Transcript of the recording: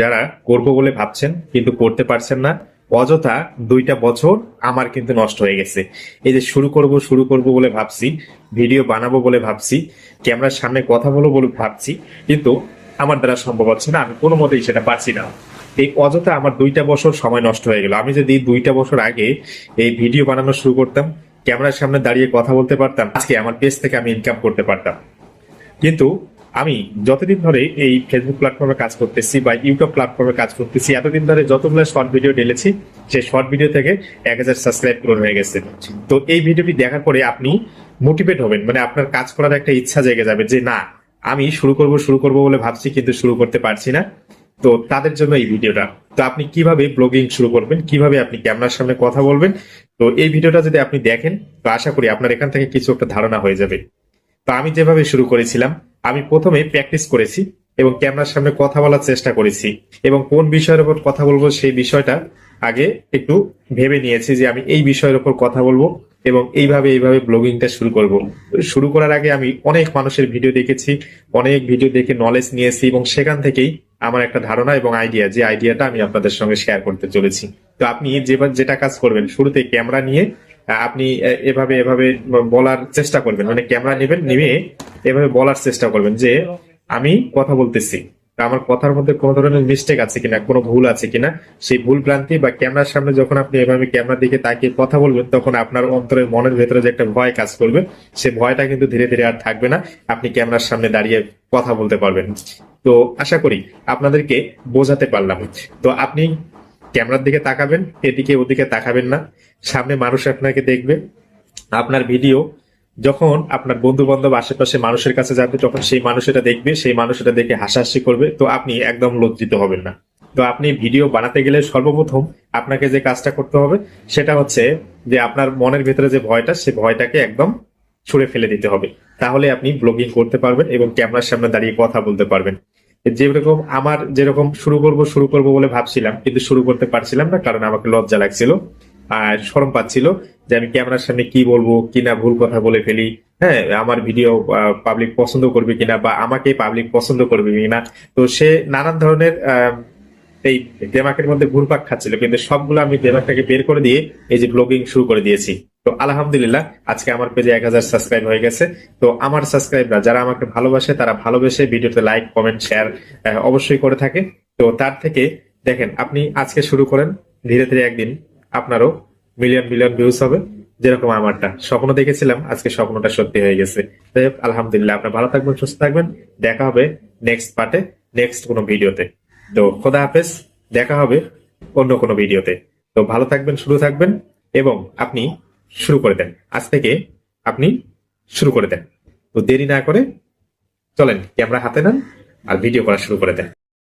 যারা করব বলে ভাবছেন, কিন্তু করতে পারছেন না, অযথা দুইটা বছর আমার কিন্তু নষ্ট হয়ে গেছে। এই যে শুরু করব শুরু করব বলে ভাবছি, ভিডিও বানাবো বলে ভাবছি, ক্যামেরার সামনে কথা বলব বলে ভাবছি, কিন্তু আমার দ্বারা সম্ভব হচ্ছে না, আমি কোনো মতেই সেটা পারছি না। এই অযথা আমার দুইটা বছর সময় নষ্ট হয়ে গেল। আমি যদি দুইটা বছর আগে এই ভিডিও বানানো শুরু করতাম, ক্যামেরার সামনে দাঁড়িয়ে কথা বলতে পারতাম, আজকে আমার পেজ থেকে আমি ইনকাম করতে পারতাম। কিন্তু আমি যতদিন ধরে এই ফেসবুক প্ল্যাটফর্মে কাজ করতেছি বা ইউটিউব প্ল্যাটফর্মে কাজ করতেছি, এতদিন ধরে যতগুলো শর্ট ভিডিও ঢেলেছি, সেই শর্ট ভিডিও থেকে এক হাজার সাবস্ক্রাইব পূরণ হয়ে গেছে। তো এই ভিডিওটি দেখার পরে আপনি মোটিভেট হবেন মানে আপনার কাজ করার একটা ইচ্ছা জেগে যাবে যে, না, আমি শুরু করব শুরু করব বলে ভাবছি, কিন্তু শুরু করতে পারছি না। তো তাদের জন্য এই ভিডিওটা তো আপনি কীভাবে ব্লগিং শুরু করবেন? কীভাবে আপনি ক্যামেরার সামনে কথা বলবেন? তো এই ভিডিওটা যদি আপনি দেখেন, তো আশা করি আপনার এখান থেকে কিছু একটা ধারণা হয়ে যাবে। তো আমি যেভাবে শুরু করেছিলাম আমি প্রথমে প্র্যাকটিস করেছি এবং ক্যামেরার সামনে কথা বলার চেষ্টা করেছি এবং কোন বিষয়ের উপর কথা বলব সেই বিষয়টা আগে একটু ভেবে নিয়েছি যে আমি এই বিষয়ের উপর কথা বলব এবং এইভাবে এইভাবে ব্লগিংটা শুরু করব। শুরু করার আগে আমি অনেক মানুষের ভিডিও দেখেছি, অনেক ভিডিও দেখে নলেজ নিয়েছি এবং সেখান থেকেই আমার একটা ধারণা এবং আইডিয়া যে আইডিয়াটা আমি আপনাদের সঙ্গে শেয়ার করতে চলেছি। তো আপনি যেটা কাজ করবেন শুরুতে ক্যামেরা নিয়ে আপনি এভাবে এভাবে বলার চেষ্টা করবেন। মানে ক্যামেরা নেবেন, নিয়ে এভাবে বলার চেষ্টা করবেন যে, আমি কথা বলতেছি। আমার কথার মধ্যে কোনো ধরনের মিস্টেক আছে কিনা, কোনো ভুল আছে কিনা, সেই ভুল ভ্রান্তি বা ক্যামেরার সামনে যখন আপনি এভাবে ক্যামেরার দিকে তাকিয়ে কথা বলবেন, তখন আপনার অন্তরের মনের ভেতরে যে একটা ভয় কাজ করবে, সে ভয়টা কিন্তু ধীরে ধীরে আর থাকবে না। আপনি ক্যামেরার সামনে দাঁড়িয়ে কথা বলতে পারবেন। তো আশা করি আপনাদেরকে বোঝাতে পারলাম। তো আপনি ক্যামেরার দিকে তাকাবেন, এদিকে ওদিকে তাকাবেন না। সামনে মানুষ আপনাকে দেখবে। আপনার ভিডিও যখন আপনার বন্ধু বান্ধব আশেপাশে মানুষের কাছে যাবে, তখন সেই মানুষ এটা দেখবে, সেই মানুষ এটা দেখে হাসাহাসি করবে। তো আপনি একদম লজ্জিত হবেন না। তো আপনি ভিডিও বানাতে গেলে সর্বপ্রথম আপনাকে যে কাজটা করতে হবে, সেটা হচ্ছে যে আপনার মনের ভেতরে যে ভয়টা, সে ভয়টাকে একদম ছুঁড়ে ফেলে দিতে হবে। তাহলে আপনি ব্লগিং করতে পারবেন এবং ক্যামেরার সামনে দাঁড়িয়ে কথা বলতে পারবেন। যেরকম আমার যেরকম শুরু করব শুরু করব বলে ভাবছিলাম, কিন্তু শুরু করতে পারছিলাম না, কারণ আমাকে লজ্জা লাগছিল। শরম পাচ্ছিল যে আমি ক্যামেরার সামনে কি বলব কিনা ভুল কথা বলে ফেলি হ্যাঁ আমার ভিডিও পাবলিক পছন্দ করবে কিনা বা আমাকে পাবলিক পছন্দ করবে কিনা। তো সে নানান ধরনের এই দেমাকের মধ্যে ঘুরপাক খাচ্ছিল, কিন্তু সবগুলো আমি দেমাকটাকে বের করে দিয়ে এই যে ব্লগিং শুরু করে দিয়েছি। তো আলহামদুলিল্লাহ, আজকে আমার পেজে এক হাজার সাবস্ক্রাইব হয়ে গেছে। তো আমার সাবস্ক্রাইবরা যারা আমাকে ভালোবাসে, তারা ভালোবেসে ভিডিওতে লাইক কমেন্ট শেয়ার অবশ্যই করে থাকে। তো তার থেকে দেখেন, আপনি আজকে শুরু করেন, ধীরে ধীরে একদিন আপনারও মিলিয়ন মিলিয়ন ভিউজ হবে, যেরকম আমারটা। স্বপ্ন দেখেছিলাম, আজকে স্বপ্নটা সত্যি হয়ে গেছে। যাই হোক, আলহামদুলিল্লাহ, আপনার ভালো থাকবেন, সুস্থ থাকবেন। দেখা হবে নেক্সট পার্টে নেক্সট কোনো ভিডিওতে। তো খোদা হাফেজ, দেখা হবে অন্য কোনো ভিডিওতে। তো ভালো থাকবেন, শুরু থাকবেন, এবং আপনি শুরু করে দেন। আজ থেকে আপনি শুরু করে দেন। তো দেরি না করে চলেন, ক্যামেরা হাতে নেন আর ভিডিও করা শুরু করে দেন।